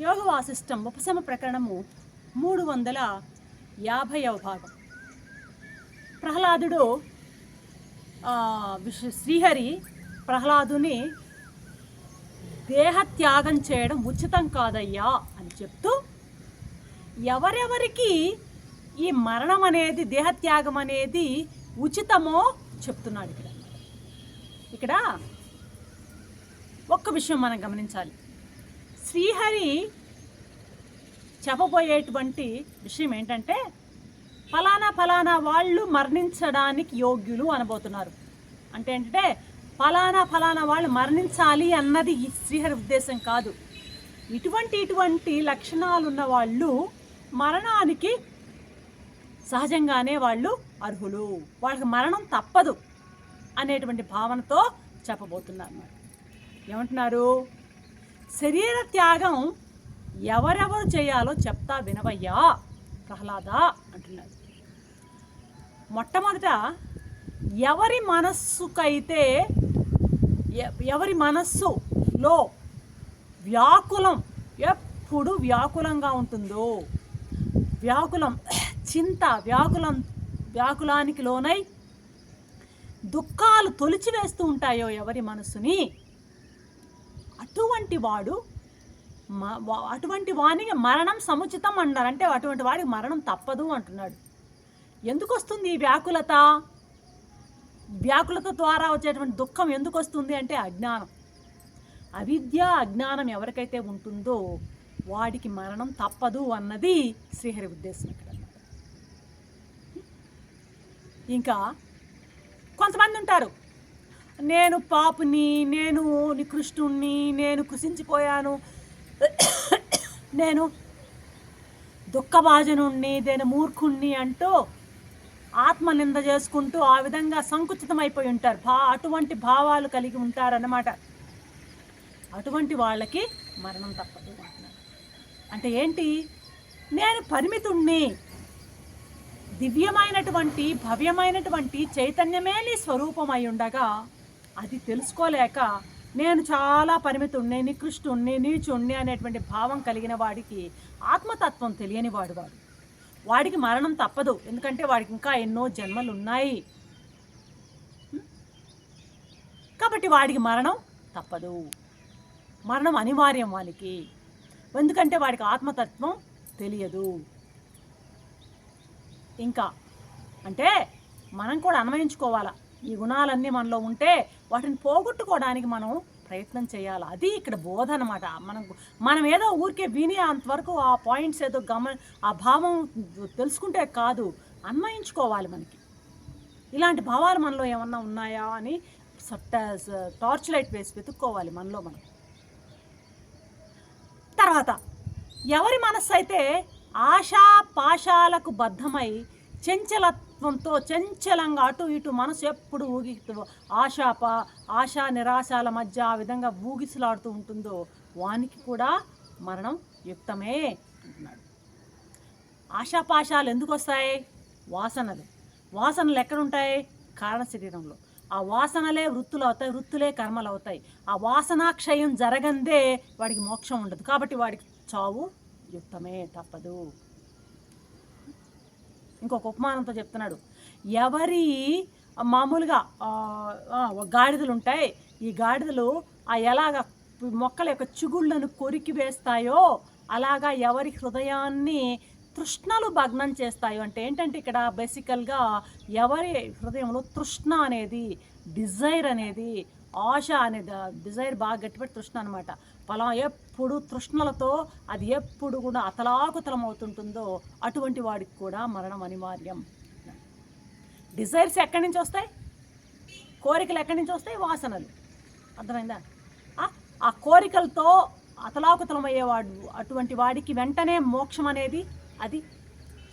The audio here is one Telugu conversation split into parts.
యోగ వాసిష్టం ఉపశమ ప్రకరణము మూడు వందల యాభైవ భాగం. ప్రహ్లాదుడు ఆ, శ్రీహరి ప్రహ్లాదుని దేహత్యాగం చేయడం ఉచితం కాదయ్యా అని చెప్తూ ఎవరెవరికి ఈ మరణం అనేది దేహత్యాగం అనేది ఉచితమో చెప్తున్నాడు ఇక్కడ. ఇక్కడ ఒక్క విషయం మనం గమనించాలి. శ్రీహరి చెప్పబోయేటువంటి విషయం ఏంటంటే ఫలానా ఫలానా వాళ్ళు మరణించడానికి యోగ్యులు అనబోతున్నారు. అంటే ఏంటంటే ఫలానా ఫలానా వాళ్ళు మరణించాలి అన్నది ఈ శ్రీహరి ఉద్దేశం కాదు. ఇటువంటి ఇటువంటి లక్షణాలు ఉన్న వాళ్ళు మరణానికి సహజంగానే వాళ్ళు అర్హులు. వాళ్ళకి మరణం తప్పదు అనేటువంటి భావనతో చెప్పబోతున్నారు. అన్నమాట. ఏమంటున్నారు? శరీర త్యాగం ఎవరెవరు చేయాలో చెప్తా వినవయ్యా ప్రహ్లాద అంటున్నాడు. మొట్టమొదట ఎవరి మనస్సుకైతే ఎ- ఎవరి మనస్సులో వ్యాకులం ఎప్పుడు వ్యాకులంగా ఉంటుందో వ్యాకులం చింత వ్యాకులం వ్యాకులానికి లోనై దుఃఖాలు తొలిచివేస్తూ ఉంటాయో ఎవరి మనసుని అటువంటి వాడు అటువంటి వానికి మరణం సముచితం అన్నారు అంటే అటువంటి వాడికి మరణం తప్పదు అంటున్నాడు. ఎందుకు వస్తుంది ఈ వ్యాకులత? వ్యాకులత ద్వారా వచ్చేటువంటి దుఃఖం ఎందుకు వస్తుంది అంటే అజ్ఞానం. అవిద్య అజ్ఞానం ఎవరికైతే ఉంటుందో వాడికి మరణం తప్పదు అన్నది శ్రీహరి ఉద్దేశం ఇక్కడ. ఇంకా కొంతమంది ఉంటారు. నేను పాపుని నేను నికృష్టుణ్ణి నేను కృషించిపోయాను నేను దుఃఖభాజనుణ్ణి నేను మూర్ఖుణ్ణి అంటూ ఆత్మనింద చేసుకుంటూ ఆ విధంగా సంకుచితమైపోయి ఉంటారు. భా అటువంటి భావాలు కలిగి ఉంటారన్నమాట. అటువంటి వాళ్ళకి మరణం తప్పదు అంటున్నారు. అంటే ఏంటి? నేను పరిమితుణ్ణి. దివ్యమైనటువంటి భవ్యమైనటువంటి చైతన్యమే నీ స్వరూపమై ఉండగా అది తెలుసుకోలేక నేను చాలా పరిమితుణ్ణి నికృష్టుణ్ణి నీచుణ్ణి అనేటువంటి భావం కలిగిన వాడికి ఆత్మతత్వం తెలియని వాడు వాడు. వాడికి మరణం తప్పదు. ఎందుకంటే వాడికి ఇంకా ఎన్నో జన్మలు ఉన్నాయి కాబట్టి వాడికి మరణం తప్పదు. మరణం అనివార్యం వానికి. ఎందుకంటే వాడికి ఆత్మతత్వం తెలియదు. ఇంకా అంటే మనం కూడా అన్వయించుకోవాలా? ఈ గుణాలన్నీ మనలో ఉంటే వాటిని పోగొట్టుకోవడానికి మనం ప్రయత్నం చేయాలి. అది ఇక్కడ బోధ అనమాట మనం మనం ఏదో ఊరికే విని అంతవరకు ఆ పాయింట్స్ ఏదో గమ ఆ భావం తెలుసుకుంటే కాదు అన్వయించుకోవాలి మనకి. ఇలాంటి భావాలు మనలో ఏమన్నా ఉన్నాయా అని సట్ట టార్చ్ లైట్ వేసి వెతుక్కోవాలి మనలో మనం. తర్వాత ఎవరి మనస్సు అయితే ఆశా పాశాలకు బద్ధమై చంచలత్వంతో చంచలంగా అటు ఇటు మనసు ఎప్పుడు ఊగి ఆశాప ఆశా నిరాశాల మధ్య ఆ విధంగా ఊగిసలాడుతూ ఉంటుందో వానికి కూడా మరణం యుక్తమే అంటున్నాడు. ఆశాపాశాలు ఎందుకు వస్తాయి వాసనలు. వాసనలు ఎక్కడుంటాయి? కారణ శరీరంలో. ఆ వాసనలే వృత్తులు అవుతాయి వృత్తులే కర్మలు అవుతాయి. ఆ వాసనాక్షయం జరగందే వాడికి మోక్షం ఉండదు. కాబట్టి వాడికి చావు యుక్తమే తప్పదు. ఇంకొక ఉపమానంతో చెప్తున్నాడు. ఎవరి మామూలుగా గాడిదలు ఉంటాయి. ఈ గాడిదలు ఆ ఎలాగ మొక్కల యొక్క చిగుళ్ళను కొరికి వేస్తాయో అలాగా ఎవరి హృదయాన్ని తృష్ణలు భగ్నం చేస్తాయో అంటే ఏంటంటే ఇక్కడ బేసికల్గా ఎవరి హృదయంలో తృష్ణ అనేది డిజైర్ అనేది ఆశ అనేది డిజైర్ బాగా గట్టిపెట్టి తృష్ణ అనమాట పొలం ఎప్పుడు తృష్ణలతో అది ఎప్పుడు కూడా అతలాకుతలం అవుతుంటుందో అటువంటి వాడికి కూడా మరణం అనివార్యం. డిజైర్స్ ఎక్కడి నుంచి వస్తాయి? కోరికలు ఎక్కడి నుంచి వస్తాయి? వాసనలు. అర్థమైందా? ఆ- ఆ కోరికలతో అతలాకుతలమయ్యేవాడు అటువంటి వాడికి వెంటనే మోక్షం అనేది అది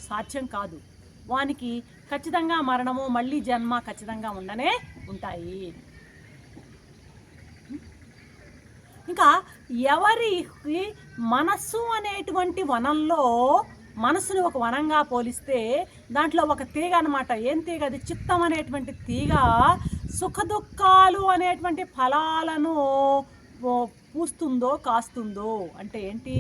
సాధ్యం కాదు. వానికి ఖచ్చితంగా మరణము మళ్ళీ జన్మ ఖచ్చితంగా ఉండనే ఉంటాయి. ఇంకా ఎవరికి మనస్సు అనేటువంటి వనంలో మనసును ఒక వనంగా పోలిస్తే దాంట్లో ఒక తీగ అనమాట ఏం తీగ అది? చిత్తం అనేటువంటి తీగ సుఖ దుఃఖాలు అనేటువంటి ఫలాలను పూస్తుందో కాస్తుందో అంటే ఏంటి?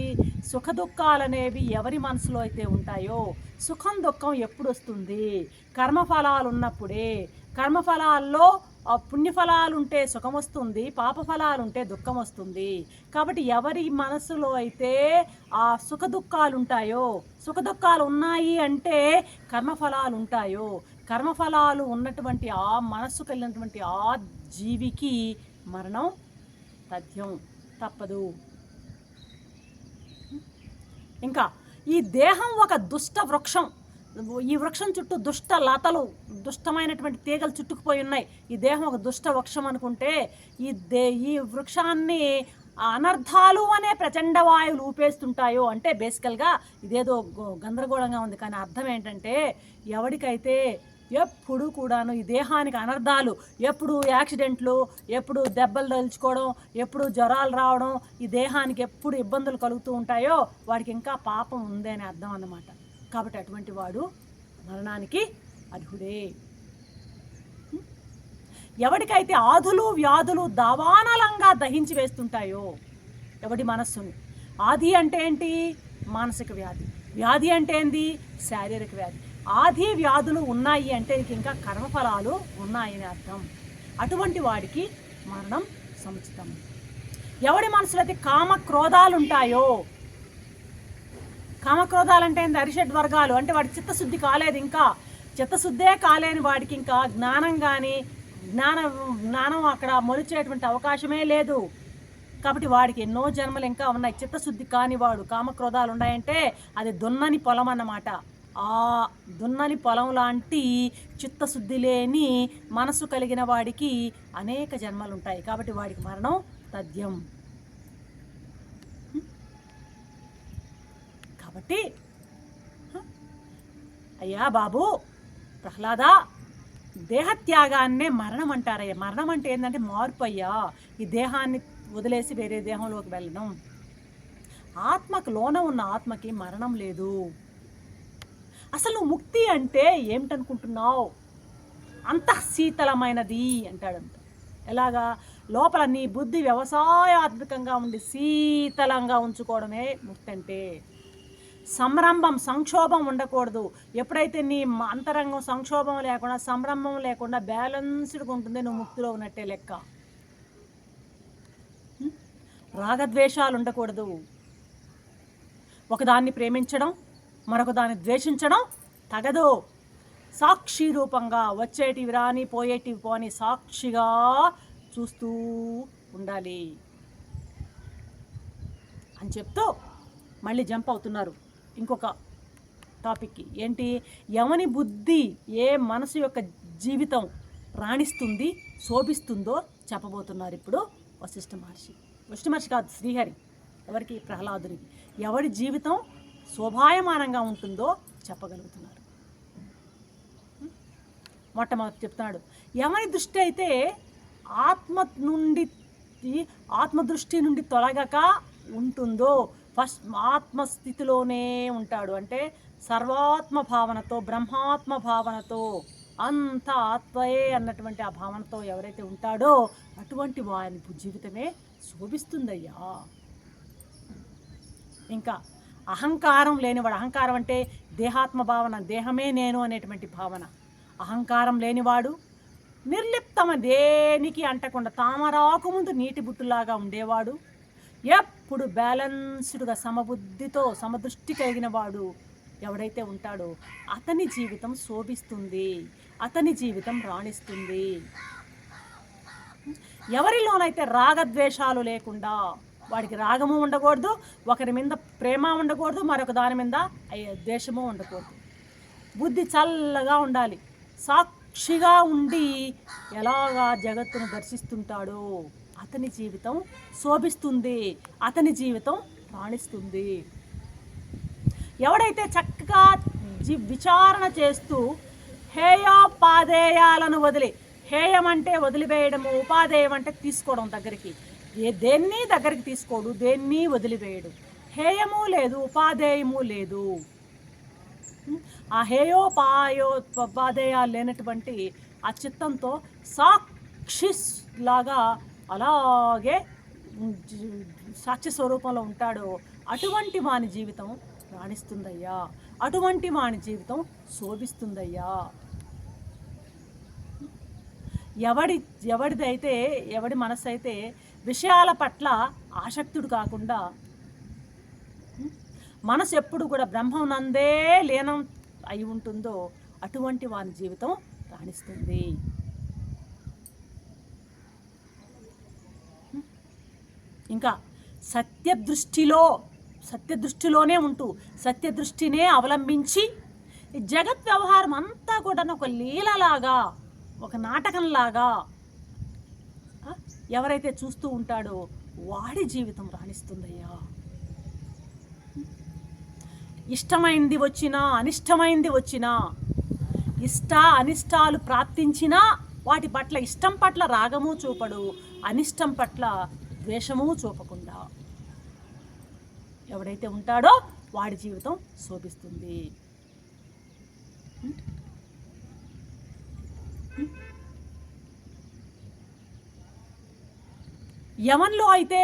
సుఖ దుఃఖాలు అనేవి ఎవరి మనసులో అయితే ఉంటాయో సుఖం దుఃఖం ఎప్పుడు వస్తుంది కర్మఫలాలు ఉన్నప్పుడే కర్మఫలాల్లో ఆ పుణ్యఫలాలు ఉంటే సుఖం వస్తుంది పాపఫలాలుంటే దుఃఖం వస్తుంది కాబట్టి ఎవరి మనసులో అయితే ఆ సుఖ దుఃఖాలు ఉంటాయో సుఖ దుఃఖాలు ఉన్నాయి అంటే కర్మఫలాలు ఉంటాయో కర్మఫలాలు ఉన్నటువంటి ఆ మనస్సు కలిగినటువంటి ఆ జీవికి మరణం తథ్యం తప్పదు. ఇంకా ఈ దేహం ఒక దుష్ట వృక్షం. ఈ వృక్షం చుట్టూ దుష్ట లతలు దుష్టమైనటువంటి తీగలు చుట్టుకుపోయి ఉన్నాయి. ఈ దేహం ఒక దుష్ట వృక్షం అనుకుంటే ఈ దే ఈ వృక్షాన్ని అనర్థాలు అనే ప్రచండ వాయువులు ఊపేస్తుంటాయో అంటే బేసికల్గా ఇదేదో గందరగోళంగా ఉంది. కానీ అర్థం ఏంటంటే ఎవరికైతే ఎప్పుడు కూడాను ఈ దేహానికి అనర్థాలు ఎప్పుడు యాక్సిడెంట్లు ఎప్పుడు దెబ్బలు తలుచుకోవడం ఎప్పుడు జ్వరాలు రావడం ఈ దేహానికి ఎప్పుడు ఇబ్బందులు కలుగుతూ ఉంటాయో వాడికి ఇంకా పాపం ఉంది అని అర్థం అన్నమాట. కాబట్టి అటువంటి వాడు మరణానికి అర్హుడే. ఎవరికైతే ఆధులు వ్యాధులు దావానలంగా దహించి వేస్తుంటాయో ఎవడి మనస్సుని? ఆది అంటే ఏంటి? మానసిక వ్యాధి. వ్యాధి అంటే ఏంది? శారీరక వ్యాధి. ఆది వ్యాధులు ఉన్నాయి అంటే ఇంకా కర్మఫలాలు ఉన్నాయని అర్థం. అటువంటి వాడికి మరణం సముచితం. ఎవడి మనసులో అయితే కామ క్రోధాలు ఉంటాయో కామక్రోధాలు అంటే ఏంది? అరిషడ్ వర్గాలు. అంటే వాడి చిత్తశుద్ధి కాలేదు ఇంకా. చిత్తశుద్ధే కాలేని వాడికి ఇంకా జ్ఞానం కానీ జ్ఞాన జ్ఞానం అక్కడ మొలిచేటువంటి అవకాశమే లేదు. కాబట్టి వాడికి ఎన్నో జన్మలు ఇంకా ఉన్నాయి. చిత్తశుద్ధి కాని వాడు కామక్రోధాలు ఉన్నాయంటే అది దున్నని పొలం అన్నమాట. ఆ దున్నని పొలం లాంటి చిత్తశుద్ధి లేని మనసు కలిగిన వాడికి అనేక జన్మలు ఉంటాయి. కాబట్టి వాడికి మరణం తథ్యం. కాబట్టి అయ్యా బాబు ప్రహ్లాద దేహత్యాగాన్నే మరణం అంటారయ్యా మరణం అంటే ఏంటంటే మార్పు అయ్యా ఈ దేహాన్ని వదిలేసి వేరే దేహంలోకి వెళ్ళడం. ఆత్మకు లోన ఉన్న ఆత్మకి మరణం లేదు. అసలు ముక్తి అంటే ఏమిటనుకుంటున్నావు? అంత శీతలమైనది అంటాడంట. ఎలాగా? లోపల నీ బుద్ధి వ్యవసాయాత్మకంగా ఉండి శీతలంగా ఉంచుకోవడమే ముక్తి అంటే సంరంభం సంక్షోభం ఉండకూడదు. ఎప్పుడైతే నీ అంతరంగం సంక్షోభం లేకుండా సంరంభం లేకుండా బ్యాలెన్స్డ్గా ఉంటుంది నువ్వు ముక్తిలో ఉన్నట్టే లెక్క. రాగద్వేషాలు ఉండకూడదు. ఒకదాన్ని ప్రేమించడం మరొక దాన్ని ద్వేషించడం తగదు. సాక్షి రూపంగా వచ్చేటివి రాని పోయేటివి పోని సాక్షిగా చూస్తూ ఉండాలి. అని చెప్తూ మళ్ళీ జంప్ అవుతున్నారు. ఇంకొక టాపిక్కి. ఏంటి? ఎవని బుద్ధి ఏ మనసు యొక్క జీవితం రాణిస్తుంది శోభిస్తుందో చెప్పబోతున్నారు ఇప్పుడు వశిష్ఠ మహర్షి. వశిష్ఠ మహర్షి కాదు శ్రీహరి. ఎవరికి? ప్రహ్లాదుడికి. ఎవరి జీవితం శోభాయమానంగా ఉంటుందో చెప్పగలుగుతున్నారు. మొట్టమొదటి చెప్తున్నాడు. ఎవరి దృష్టి అయితే ఆత్మ నుండి ఆత్మదృష్టి నుండి తొలగక ఉంటుందో ఫస్ట్ ఆత్మస్థితిలోనే ఉంటాడు. అంటే సర్వాత్మ భావనతో బ్రహ్మాత్మ భావనతో అంత ఆత్మయే అన్నటువంటి ఆ భావనతో ఎవరైతే ఉంటాడో అటువంటి వారి జీవితమే శోభిస్తుందయ్యా. ఇంకా అహంకారం లేనివాడు అహంకారం అంటే దేహాత్మ భావన దేహమే నేను అనేటువంటి భావన. అహంకారం లేనివాడు నిర్లిప్తమ దేనికి అంటకుండా తామరాకు ముందు నీటి బుట్టులాగా ఉండేవాడు. ఎప్పుడు బ్యాలెన్స్డ్గా సమబుద్ధితో సమదృష్టి కలిగిన వాడు ఎవడైతే ఉంటాడో అతని జీవితం శోభిస్తుంది. అతని జీవితం రాణిస్తుంది. ఎవరిలోనైతే రాగద్వేషాలు లేకుండా వాడికి రాగము ఉండకూడదు ఒకరి మీద ప్రేమ ఉండకూడదు మరొక దాని మీద అయ్యే ద్వేషము ఉండకూడదు. బుద్ధి చల్లగా ఉండాలి. సాక్షిగా ఉండి ఎలాగా జగత్తును దర్శిస్తుంటాడో అతని జీవితం శోభిస్తుంది అతని జీవితం రాణిస్తుంది. ఎవడైతే చక్కగా జీ విచారణ చేస్తూ హేయోపాదేయాలను వదిలి హేయం అంటే వదిలివేయడము ఉపాధేయం అంటే తీసుకోవడం దగ్గరికి ఏ దేన్ని దగ్గరికి తీసుకోడు దేన్ని వదిలివేయడు. హేయము లేదు ఉపాధేయము లేదు. ఆ హేయోపాయో ఉపాధేయాలు లేనటువంటి ఆ చిత్తంతో సాక్షి లాగా అలాగే సాక్షి స్వరూపంలో ఉంటాడో. అటువంటి వాని జీవితం రాణిస్తుందయ్యా. అటువంటి వాని జీవితం శోభిస్తుందయ్యా. ఎవడి ఎవడిదైతే ఎవడి మనసు అయితే విషయాల పట్ల ఆసక్తుడు కాకుండా మనసు ఎప్పుడు కూడా బ్రహ్మం నందే లీనం అయి ఉంటుందో అటువంటి వాని జీవితం రాణిస్తుంది. ఇంకా సత్యదృష్టిలో సత్యదృష్టిలోనే ఉంటూ సత్యదృష్టినే అవలంబించి ఈ జగత్ వ్యవహారం అంతా కూడా ఒక లీలలాగా ఒక నాటకంలాగా ఎవరైతే చూస్తూ ఉంటాడో వాడి జీవితం రాణిస్తుందయ్యా. ఇష్టమైంది వచ్చినా అనిష్టమైంది వచ్చినా ఇష్ట అనిష్టాలు ప్రాప్తించినా వాటి పట్ల ఇష్టం పట్ల రాగము చూపడు అనిష్టం పట్ల ద్వేషము చూపకుండా ఎవడైతే ఉంటాడో వాడి జీవితం శోభిస్తుంది. యవన్లో అయితే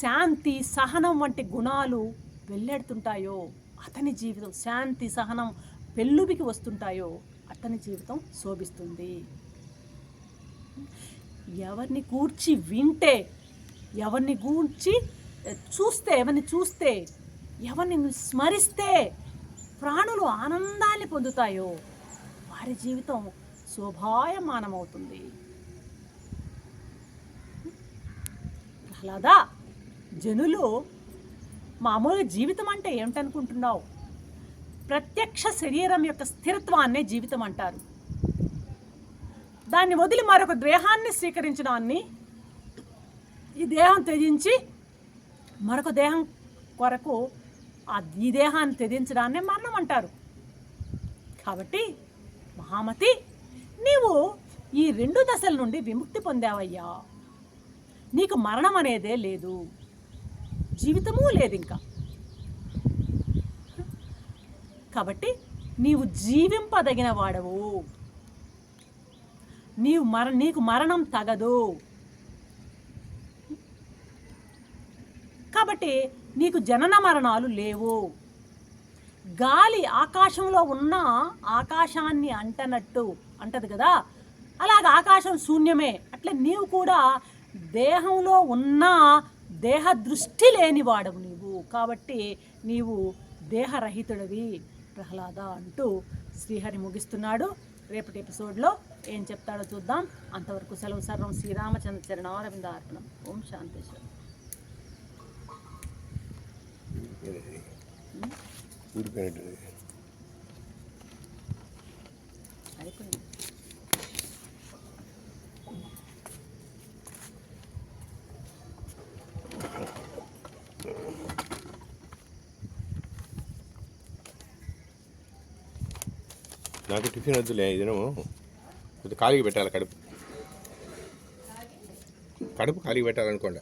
శాంతి సహనం వంటి గుణాలు వెళ్ళెడుతుంటాయో అతని జీవితం శాంతి సహనం పెళ్ళుబికి వస్తుంటాయో అతని జీవితం శోభిస్తుంది. ఎవరిని కూర్చి వింటే ఎవరిని గూర్చి చూస్తే ఎవరిని చూస్తే ఎవరిని స్మరిస్తే ప్రాణులు ఆనందాన్ని పొందుతాయో వారి జీవితం శోభాయమానమవుతుంది. ప్రహ్లాదా జనులు మామూలుగా జీవితం అంటే ఏమిటనుకుంటున్నావు? ప్రత్యక్ష శరీరం యొక్క స్థిరత్వాన్నే జీవితం అంటారు. దాన్ని వదిలి మరొక దేహాన్ని స్వీకరించడాన్ని ఈ దేహం త్యజించి మరొక దేహం కొరకు ఈ దేహాన్ని త్యజించడాన్నే మరణం అంటారు. కాబట్టి మహామతి నీవు ఈ రెండు దశల నుండి విముక్తి పొందావయ్యా. నీకు మరణం అనేదే లేదు. జీవితము లేదు ఇంకా. కాబట్టి నీవు జీవింపదగిన వాడవు. నీవు మర నీకు మరణం తగదు. కాబట్టి నీకు జనన మరణాలు లేవు. గాలి ఆకాశంలో ఉన్న ఆకాశాన్ని అంటనట్టు అంటది కదా? అలాగ ఆకాశం శూన్యమే. అట్లా నీవు కూడా దేహంలో ఉన్న దేహ దృష్టి లేనివాడవు నీవు. కాబట్టి నీవు దేహరహితుడివి. ప్రహ్లాద అంటూ శ్రీహరి ముగిస్తున్నాడు. రేపటి ఎపిసోడ్లో ఏం చెప్తాడో చూద్దాం. అంతవరకు సెలవు సర్వం శ్రీరామచంద్ర చరణారవింద అర్పణం ఓం శాంతేశ్వరం. శాంతి. ఊడిపోయినట్టు అయిపోయింది నాకు టిఫిన్ వద్దులే ఇదేమో కొద్దిగా ఖాళీగా పెట్టాలి కడుపు కడుపు ఖాళీగా పెట్టాలనుకోండి